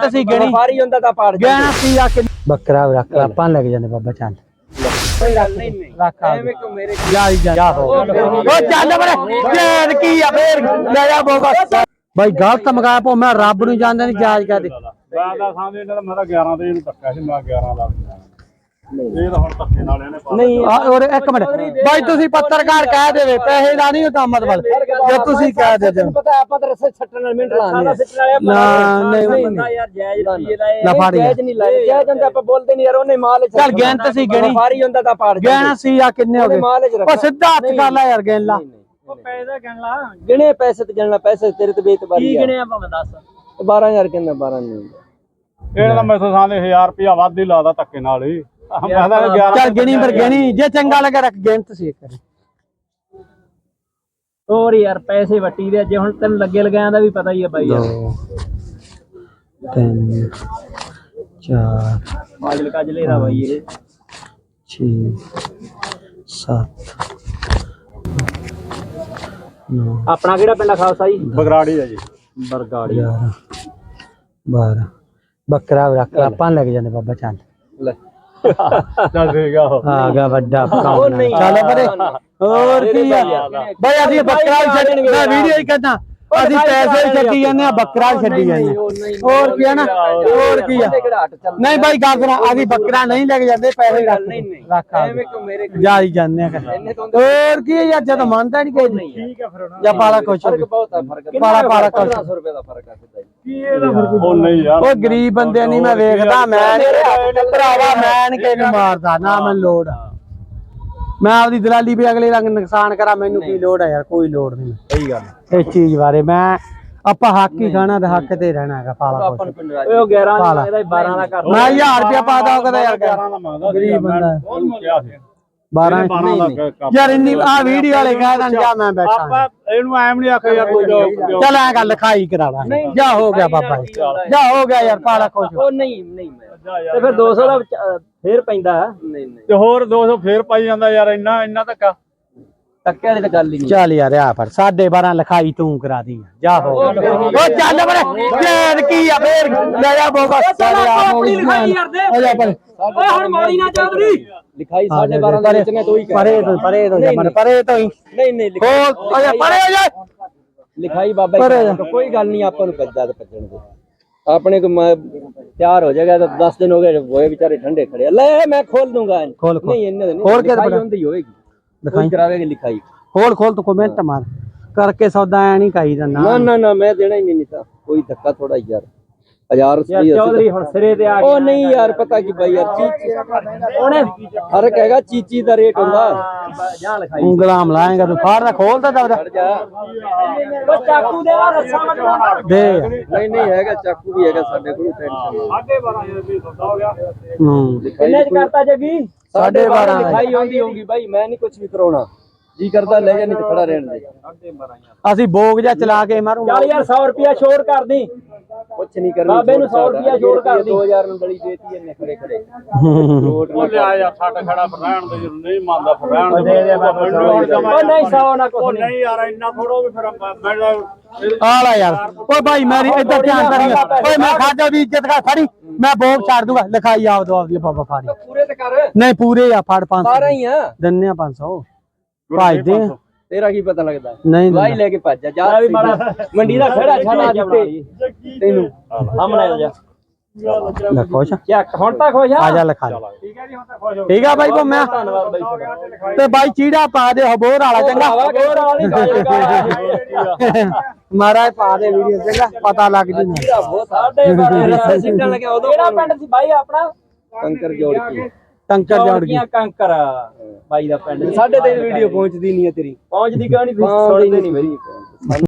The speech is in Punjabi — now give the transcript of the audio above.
ਗਿਣਤ ਸੀ ਗਿਣੀ। ਵਪਾਰੀ ਹੁੰਦਾ ਤਾਂ ਪਾੜ ਗਿਆਣਾ ਸੀ ਕਿ ਬੱਕਰਾ ਰੱਖ ਆਪਾਂ ਲੈ ਕੇ ਜਾਂਦੇ ਬਾਬਾ ਚੱਲ। ਨਹੀਂ ਨਹੀਂ ਰੱਖ ਐਵੇਂ ਕਿਉਂ ਮੇਰੇ ਜਾ ਹੀ ਜਾ। ਜਾ ਹੋ। ਉਹ ਚੱਲ ਬਰੇ ਫੇਰ ਕੀ ਆ ਫੇਰ? ਲੈ ਜਾ ਬੋਗਾ ਬਾਈ ਗਲਤ ਮਗਾ ਪੋ ਮੈਂ ਰੱਬ ਨੂੰ ਜਾਣਦਾ ਨਹੀਂ ਜਾਇਜ਼ ਕਰ ਦੇ। ਦਾ ਸਾਹਮਣੇ ਇਹਨਾਂ ਦਾ ਮੈਂ ਤਾਂ 11 ਤੇ ਇਹਨੂੰ ਧੱਕਾ ਸੀ ਮੈਂ 11 ਦਾ। ਇਹ ਤਾਂ ਹੁਣ ਧੱਕੇ ਨਾਲ ਇਹਨੇ ਪਾ ਨਹੀਂ ਆ ਔਰ ਇੱਕ ਮਿੰਟ। ਬਾਈ ਤੁਸੀਂ ਪੱਤਰਕਾਰ ਕਹਿ ਦੇਵੇ ਪੈਸੇ ਦਾ ਨਹੀਂ ਹੁੰਦਾ ਮਤਲਬ। ਜੇ ਤੁਸੀਂ ਕਹਿ ਦੇ ਦਿਓ ਪਤਾ ਆਪਾਂ ਤਾਂ ਰਸੇ ਛੱਟਣ ਨਾਲ ਮਿੰਟ ਲਾਉਂਦੇ ਆ ਨਾ ਨਹੀਂ ਬੰਦਾ ਯਾਰ ਜਾਇਜ਼ ਰੁਪਈਏ ਲਾਏ ਲੈ ਫੜ ਜਾਇਜ਼ ਨਹੀਂ ਲਾਏ ਜਾਇਜ਼ ਹੁੰਦਾ ਆਪਾਂ ਬੋਲਦੇ ਨਹੀਂ ਯਾਰ ਉਹਨੇ ਮਾਲ ਚ ਚੱਲ ਗਿਣਤ ਸੀ ਗਿਣੀ ਵਪਾਰੀ ਹੁੰਦਾ ਤਾਂ ਪਾੜ ਗਿਆਣਾ ਸੀ ਆ ਕਿੰਨੇ ਹੋ ਉਹਨੇ ਗਏ? ਮਾਲ ਚ ਉਹ ਰੱਖਿਆ ਸਿੱਧਾ ਹੱਥ ਕਰ ਲੈ ਯਾਰ ਗਿਣ ਲਾ। ਪੈਸੇ ਗਣ ਲਾ। ਗਿਣੇ ਪੈਸੇ ਤੇ ਗਿਣਨਾ ਪੈਸੇ ਤੇਰੇ ਤੇ ਬੇਤਬਾਰੀ ਆ। ਗਿਣਿਆ ਭਾਵੇਂ ਦੱਸ। 12000 ਕਹਿੰਦਾ 12 ਨਹੀਂ। ਇਹਨਾਂ ਦਾ ਮੈਥੋਂ ਸਾਹਮਣੇ 1000 ਰੁਪਇਆ ਵੱਧ ਹੀ ਲਾਦਾ ਧੱਕੇ ਨਾਲ ਹੀ। 11 ਚੱਲ ਗਿਣੀ ਪਰ ਗਿਣੀ। ਜੇ ਚੰਗਾ ਲੱਗਾ ਰੱਖ ਗਿਣਤ ਸੀ ਇੱਕ ਹੋਰ ਯਾਰ ਪੈਸੇ ਵੱਟੀ ਦੇ ਜੇ ਹੁਣ ਤੈਨੂੰ ਲੱਗੇ ਲਗਾਇਆ ਦਾ ਵੀ ਪਤਾ ਹੀ ਆ ਬਾਈ ਯਾਰ। ਦੋ ਤਿੰਨ ਚਾਰ ਮਾਜਲ ਕਾਜਲੇ ਦਾ ਬਾਈ ਇਹ। ਛੇ ਸੱਤ ਨੌ ਆਪਣਾ ਕਿਹੜਾ ਪਿੰਡ ਆ ਖਾਲਸਾ ਜੀ? ਬਗਰਾੜੀ ਆ ਜੀ। ਬਰਗਾੜੀ। ਗਿਆਰਾਂ ਬਾਰਾਂ। ਬੱਕਰਾ ਵੀ ਰੱਖ ਲਾ, ਆਪਾਂ ਲੈ ਕੇ ਜਾਂਦੇ ਬਾਬਾ ਚੱਲ ਲੈ। ਚੱਲ ਠੀਕ ਆ ਉਹ ਆ ਗਿਆ ਵੱਡਾ ਪਕਾਉਣਾ ਚੱਲ ਪਰੇ ਹੋਰ ਕੀ ਆ? ਬਈ ਅਸੀਂ ਬੱਕਰਾ ਵੀ ਛੱਡ ਮੈਂ ਵੀਡੀਓ ਹੀ ਕਰਦਾ ਅਸੀਂ ਪੈਸੇ ਵੀ ਛੱਡੀ ਜਾਂਦੇ ਆ ਬੱਕਰਾ ਵੀ ਛੱਡੀ ਜਾਂਦੇ ਆ। ਹੋਰ ਕੀ ਆ ਨਾ? ਹੋਰ ਕੀ ਆ? ਕਿਹੜਾ ਹਟ ਚੱਲ ਨਹੀਂ ਬਾਈ ਗੱਲ ਸੁਣਾ ਅਸੀਂ ਬੱਕਰਾ ਨਹੀਂ ਲੈ ਕੇ ਜਾਂਦੇ ਪੈਸੇ ਰੱਖ ਨਹੀਂ ਨਹੀਂ। ਰੱਖ ਆ ਐਵੇਂ ਕਿਉਂ ਮੇਰੇ ਜਾ ਹੀ ਜਾਂਦੇ ਆ ਇੰਨੇ ਤੋਂ ਹੋਰ ਕੀ ਆ ਯਾਰ ਜਦ ਮੰਨਦਾ ਨਹੀਂ ਕੋਈ ਠੀਕ ਆ ਫਿਰ ਉਹਨਾਂ ਜਾਂ ਪਾਲਾ ਕੁਛ ਫ਼ਰਕ ਬਹੁਤ ਆ ਫ਼ਰਕ ਪਾਲਾ ਪਾਲਾ ਕੁਛ। 1500 ਰੁਪਏ ਦਾ ਫ਼ਰਕ ਆ ਸਿੱਧਾ ਜੀ ਕੀ ਇਹਦਾ ਫ਼ਰਕ ਉਹ ਨਹੀਂ ਯਾਰ ਉਹ ਗਰੀਬ ਬੰਦੇ ਨਹੀਂ ਮੈਂ ਵੇਖਦਾ ਮੈਂ ਨੀ- ਭਰਾਵਾ ਮੈਂ ਨਹੀਂ ਕਿਸੇ ਨੂੰ ਮਾਰਦਾ ਨਾ ਮੈਨੂੰ ਲੋੜ। ਆ। ਮੈਂ ਆਪਦੀ ਦਲਾਲੀ ਵੀ ਅਗਲੇ ਰੰਗ ਨੁਕਸਾਨ ਕਰਾਂ ਮੈਨੂੰ ਕੀ ਲੋੜ ਆ ਯਾਰ ਕੋਈ ਲੋੜ ਨਹੀਂ। ਸਹੀ ਗੱਲ ਇਸ ਚੀਜ਼ ਬਾਰੇ ਮੈਂ ਆਪਾਂ ਹੱਕ ਹੀ ਖਾਣਾ ਤੇ ਹੱਕ ਤੇ ਰਹਿਣਾ ਹੈਗਾ ਪਾਲਾ ਓਏ ਉਹ 11 ਪਾਲਾ। ਇਹਦਾ 12 ਦਾ ਕਰ ਮੈਂ 1000 ਰੁਪਇਆ ਪਾ ਦਾਂ ਕਹਿੰਦਾ ਯਾਰ 11 ਦਾ ਮੰਗਦਾ ਗਰੀਬ ਬੰਦਾ। 12 12 ਦਾ ਕੰਮ ਯਾਰ ਇੰਨੀ ਆ ਵੀਡੀਓ ਵਾਲੇ ਕਹਿ ਦੇਣ ਜਾ ਮੈਂ ਬੈਠਾ ਆਪਾਂ ਇਹਨੂੰ ਐਮ ਨਹੀਂ ਆਖਿਆ ਯਾਰ ਕੋਈ ਜੋ- ਚੱਲ ਐ ਗੱਲ ਲਿਖਾਈ ਕਰਾ ਲਾ। ਜਾ ਹੋ ਗਿਆ ਬਾਬਾ ਜੀ। ਜਾ ਹੋ ਗਿਆ ਯਾਰ ਪਾਲਾ ਕੁਛ ਉਹ ਨਹੀਂ ਨਹੀਂ ਮੈਂ। ਤੇ ਫਿਰ 200 ਦਾ ਵਿੱਚ, ਅ, ਫੇਰ ਪੈਂਦਾ ਨਹੀਂ ਨਹੀਂ। ਤੇ ਹੋਰ 200 ਫੇਰ ਪਾਈ ਜਾਂਦਾ ਯਾਰ ਇੰਨਾ ਇੰਨਾ ਧੱਕਾ। ਟੱਕੇ ਵਾਲੀ ਤਾਂ ਗੱਲ ਹੀ ਨਹੀਂ। ਚੱਲ ਯਾਰ ਆ ਪਰ 12.5 ਲਿਖਾਈ ਤੂੰ ਕਰਾ ਦੀ ਜਾ ਹੋ ਉਹ ਚੱਲ ਬਰੇ ਫੇਰ ਕੀ ਆ ਫੇਰ ਲੈ ਜਾ ਬੋਗਾ ਚੱਲ ਆ ਮੋੜੀ ਲਿਖਾਈ ਯਾਰ ਦੇ ਆ ਜਾ ਪਰ ਓਏ ਹੁਣ ਮਾਰੀ ਨਾ ਚੌਧਰੀ ਲਿਖਾਈ 12.5 ਦੇ ਵਿੱਚ ਨੇ ਤੂੰ ਹੀ ਕਹਿ ਪਰੇ ਤੋਂ ਪਰੇ ਤੋਂ ਜਾ ਮਨ ਪਰੇ ਤੋਂ ਹੀ। ਨਹੀਂ ਨਹੀਂ ਲਿਖਾਈ ਬਾਬਾ ਜੀ ਕਰਾਂਗੇ, ਕੋਈ ਗੱਲ ਨਹੀਂ ਆਪਾਂ ਨੂੰ ਕੱਜਾ ਤੇ ਭੱਜਣ ਦੇ। ਆਪਣੇ ਕੋ ਮੈਂ ਤਿਆਰ ਹੋ ਜਾਏਗਾ ਤਾਂ 10 ਦਿਨ ਹੋ ਗਏ ਹੋਏ ਵਿਚਾਰੇ ਠੰਡੇ ਖੜੇ। ਲੈ ਮੈਂ ਖੋਲ ਦੂੰਗਾ। ਨਹੀਂ ਦੇ ਨਹੀਂ ਖੋਲ ਕੇ ਲਿਖਾਈ ਬਣਾ। ਹੁੰਦੀ ਹੋਏਗੀ। ਲਿਖਾਈ। ਕੋਈ ਕਰਾਵੇਗੀ ਲਿਖਾਈ। ਖੋਲ ਖੋਲ ਤੂੰ ਕਮੈਂਟ ਮਾਰ। ਕਰਕੇ ਸੌਦਾ ਐ ਨਹੀਂ ਕਾਈ ਦਾ ਨਾ ਨਾ ਨਾ ਮੈਂ ਦੇਣਾ ਹੀ ਨਹੀਂ ਨਿਤਾ ਕੋਈ ਧੱਕਾ ਥੋੜਾ ਯਾਰ। ਹਜ਼ਾਰ ਯਾਰ ਰੁਪਏ ਚੌਧਰੀ ਹੁਣ ਸਿਰੇ ਤੇ ਆ ਉਹ ਨਹੀਂ ਯਾਰ ਪਤਾ ਕੀ ਬਾਈ ਯਾਰ ਚੀਚੀ ਉਹਨੇ ਫ਼ਰਕ ਹੈਗਾ ਚੀਚੀ ਦਾ ਰੇਟ ਹੁੰਦਾ। ਜਾਂ ਲਿਖਾਈ। ਉਂਗਲਾਂ ਮਲਾਏਗਾ ਤੂੰ ਫਾੜ ਦਾ ਖੋਲ ਤਾਂ ਦਵਦਾ ਜਾ। ਉਹ ਚਾਕੂ ਦੇ ਆ ਰੱਸਾ ਮਟਵਾ ਦੇ। ਨਹੀਂ ਨਹੀਂ ਹੈਗਾ ਚਾਕੂ ਵੀ ਹੈਗਾ ਸਾਡੇ ਕੋਲ ਟੈਨਸ਼ਨ ਸਾਢੇ 12000 ਦੀ ਸੌਦਾ ਹੋ ਗਿਆ। ਹੂੰ। ਕਿੰਨੇ ਚ ਕਰਤਾ ਜੱਗੀ ਸਾਢੇ 12 12 ਲਿਖਾਈ ਆਉਂਦੀ ਹੋਊਗੀ ਬਾਈ ਮੈਂ ਨਹੀਂ ਕੁਝ ਵੀ ਕਰਾਉਣਾ। ਜੀ ਕਰਦਾ ਲੈ ਜਾ ਨਹੀਂ ਤੇ ਖੜਾ ਰਹਿਣ ਦੇ। ਅਸੀਂ ਬੋਗ ਜਾਂ ਚਲਾ ਕੇ ਮਾਰੂ ਚੱਲ ਯਾਰ 100 ਰੁਪਿਆ ਛੋੜ ਕਰ ਕੁਝ ਨਹੀਂ ਕਰਨੀ ਬਾਬੇ ਨੂੰ 100 ਰੁਪਇਆ ਜੋੜ ਕਰ ਦੀ। 2000 ਨੂੰ ਗਲੀ ਦੇਤੀ ਇਹਨੇ ਖੜੇ ਖੜੇ। ਲੋਟ ਉਹ ਲਿਆ ਯਾਰ ਸਾਡਾ ਖੜਾ ਫਿਰ ਰਹਿਣ ਦੇ ਜਦੋਂ ਨਹੀਂ ਮੰਨਦਾ ਫਿਰ ਰਹਿਣ ਉਹ ਦੇ ਬਾਬਾ ਉਹ ਨਹੀਂ 100 ਨਾ ਕੁਛ ਨਹੀਂ। ਯਾਰ ਇੰਨਾ ਥੋੜੋ ਵੀ ਫਿਰ ਮੈਂ ਆ ਲੈ ਯਾਰ ਓਏ ਭਾਈ ਮੇਰੀ ਇੱਧਰ ਧਿਆਨ ਕਰੀ। ਓਏ ਮੈਂ ਖਾਜਾ ਦੀ ਇੱਜ਼ਤ ਕਰ ਫੜੀ ਮੈਂ ਬੋਗ ਛੱਡ ਦੂੰਗਾ ਲਿਖਾਈ ਆਪ ਦੋ ਆਪਦੀ ਬਾਬਾ ਫਾੜੀ ਪੂਰੇ ਤੇ ਕਰ। ਨਹੀਂ ਪੂਰੇ ਆ ਫੜ 500 12 ਹੀ ਆ। ਦਿੰਨੇ ਆ 500 ਭਾਈ ਦੇ। ਤੇਰਾ ਕੀ ਪਤਾ ਲੱਗਦਾ? ਨਹੀਂ ਵਾਈ। ਲੈ ਕੇ ਭੱਜ ਜਾ ਜਾ ਵੀ ਮਾੜਾ ਮੰਡੀ ਦਾ ਖੜਾ ਛਾਣਾ ਜਿੱਤੇ ਤੈਨੂੰ। ਸਾਹਮਣੇ ਆ ਜਾ। ਲੈ ਖੁਸ਼ ਆ? ਚੱਕ ਹੁਣ ਤਾਂ ਖੁਸ਼ ਆ। ਆ ਜਾ ਲਿਖਾ। ਠੀਕ ਹੈ ਜੀ ਹੁਣ ਤਾਂ ਖੁਸ਼ ਹੋ ਠੀਕ ਆ ਬਾਈ ਘੁੰਮਿਆ ਧੰਨਵਾਦ ਬਾਈ। ਤੇ ਬਾਈ ਚੀੜਾ ਪਾ ਦੇ ਹਬੋਰ ਵਾਲਾ ਚੰਗਾ। ਵਾਲੀ ਕਰ ਮਹਾਰਾਜ ਪਾ ਦੇ ਵੀਡੀਓ ਚੰਗਾ। ਪਤਾ ਲੱਗ ਜੂ। ਮੈਨੂੰ। ਤੇਰਾ ਬਹੁਤ ਸਾਡੇ ਬਾਰੇ ਰਸਤੇ ਸਿੱਟਣ ਲੱਗਿਆ ਉਦੋਂ ਕਿਹੜਾ ਪਿੰਡ ਸੀ ਬਾਈ ਆਪਣਾ? ਕੰਕਰ ਜੋੜ ਕੇ। ਟੰਕਰ ਜੋੜ ਗਈ। ਕੰਕਰ ਬਾਈ ਦਾ ਪਿੰਡ। ਸਾਡੇ ਤੇ ਵੀਡੀਓ ਪਹੁੰਚਦੀ ਨਹੀਂ ਹੈ ਤੇਰੀ। ਪਹੁੰਚਦੀ ਕਿਉਂ ਨਹੀਂ? ਸੁਣਦੇ ਨਹੀਂ। ਮੇਰੀ।